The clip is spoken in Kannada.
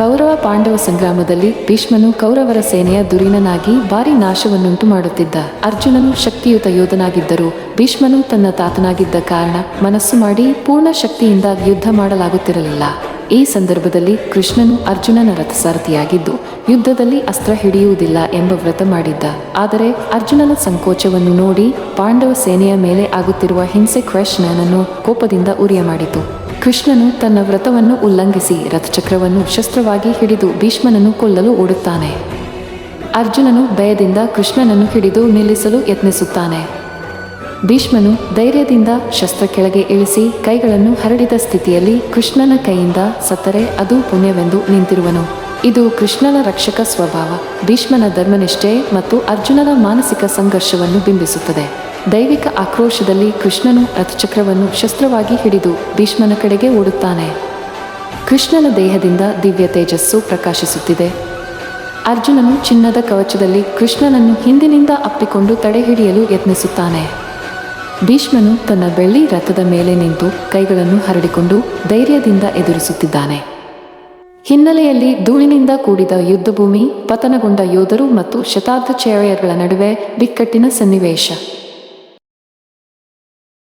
ಕೌರವ ಪಾಂಡವ ಸಂಗ್ರಾಮದಲ್ಲಿ ಭೀಷ್ಮನು ಕೌರವರ ಸೇನೆಯ ದುರೀನನಾಗಿ ಭಾರಿ ನಾಶವನ್ನುಂಟು ಮಾಡುತ್ತಿದ್ದ. ಅರ್ಜುನನು ಶಕ್ತಿಯುತ ಯೋಧನಾಗಿದ್ದರೂ ಭೀಷ್ಮನು ತನ್ನ ತಾತನಾಗಿದ್ದ ಕಾರಣ ಮನಸ್ಸು ಮಾಡಿ ಪೂರ್ಣ ಶಕ್ತಿಯಿಂದ ಯುದ್ಧ ಮಾಡಲಾಗುತ್ತಿರಲಿಲ್ಲ. ಈ ಸಂದರ್ಭದಲ್ಲಿ ಕೃಷ್ಣನು ಅರ್ಜುನನ ರಥಸಾರಥಿಯಾಗಿದ್ದು, ಯುದ್ಧದಲ್ಲಿ ಅಸ್ತ್ರ ಹಿಡಿಯುವುದಿಲ್ಲ ಎಂಬ ವ್ರತ ಮಾಡಿದ್ದ. ಆದರೆ ಅರ್ಜುನನ ಸಂಕೋಚವನ್ನು ನೋಡಿ ಪಾಂಡವ ಸೇನೆಯ ಮೇಲೆ ಆಗುತ್ತಿರುವ ಹಿಂಸೆ ಕ್ರಶ್ನನನ್ನು ಕೋಪದಿಂದ ಉರಿಯ ಮಾಡಿತು. ಕೃಷ್ಣನು ತನ್ನ ವ್ರತವನ್ನು ಉಲ್ಲಂಘಿಸಿ ರಥಚಕ್ರವನ್ನು ಶಸ್ತ್ರವಾಗಿ ಹಿಡಿದು ಭೀಷ್ಮನನ್ನು ಕೊಲ್ಲಲು ಓಡುತ್ತಾನೆ. ಅರ್ಜುನನು ಭಯದಿಂದ ಕೃಷ್ಣನನ್ನು ಹಿಡಿದು ನಿಲ್ಲಿಸಲು ಯತ್ನಿಸುತ್ತಾನೆ. ಭೀಷ್ಮನು ಧೈರ್ಯದಿಂದ ಶಸ್ತ್ರ ಕೆಳಗೆ ಇಳಿಸಿ ಕೈಗಳನ್ನು ಹರಡಿದ ಸ್ಥಿತಿಯಲ್ಲಿ ಕೃಷ್ಣನ ಕೈಯಿಂದ ಸತ್ತರೆ ಅದು ಪುಣ್ಯವೆಂದು ನಿಂತಿರುವನು. ಇದು ಕೃಷ್ಣನ ರಕ್ಷಕ ಸ್ವಭಾವ. ಭೀಷ್ಮನ ಧರ್ಮನಿಷ್ಠೆ ಮತ್ತು ಅರ್ಜುನನ ಮಾನಸಿಕ ಸಂಘರ್ಷವನ್ನು ಬಿಂಬಿಸುತ್ತದೆ. ದೈವಿಕ ಆಕ್ರೋಶದಲ್ಲಿ ಕೃಷ್ಣನು ರಥಚಕ್ರವನ್ನು ಶಸ್ತ್ರವಾಗಿ ಹಿಡಿದು ಭೀಷ್ಮನ ಕಡೆಗೆ ಓಡುತ್ತಾನೆ. ಕೃಷ್ಣನ ದೇಹದಿಂದ ದಿವ್ಯ ತೇಜಸ್ಸು ಪ್ರಕಾಶಿಸುತ್ತಿದೆ. ಅರ್ಜುನನು ಚಿನ್ನದ ಕವಚದಲ್ಲಿ ಕೃಷ್ಣನನ್ನು ಹಿಂದಿನಿಂದ ಅಪ್ಪಿಕೊಂಡು ತಡೆಹಿಡಿಯಲು ಯತ್ನಿಸುತ್ತಾನೆ. ಭೀಷ್ಮನು ತನ್ನ ಬೆಳ್ಳಿ ರಥದ ಮೇಲೆ ನಿಂತು ಕೈಗಳನ್ನು ಹರಡಿಕೊಂಡು ಧೈರ್ಯದಿಂದ ಎದುರಿಸುತ್ತಿದ್ದಾನೆ. ಹಿನ್ನೆಲೆಯಲ್ಲಿ ಧೂಳಿನಿಂದ ಕೂಡಿದ ಯುದ್ಧಭೂಮಿ, ಪತನಗೊಂಡ ಯೋಧರು ಮತ್ತು ಶತಾಬ್ದ ಚೇಳೆಯರ್ಗಳ ನಡುವೆ ಬಿಕ್ಕಟ್ಟಿನ ಸನ್ನಿವೇಶ.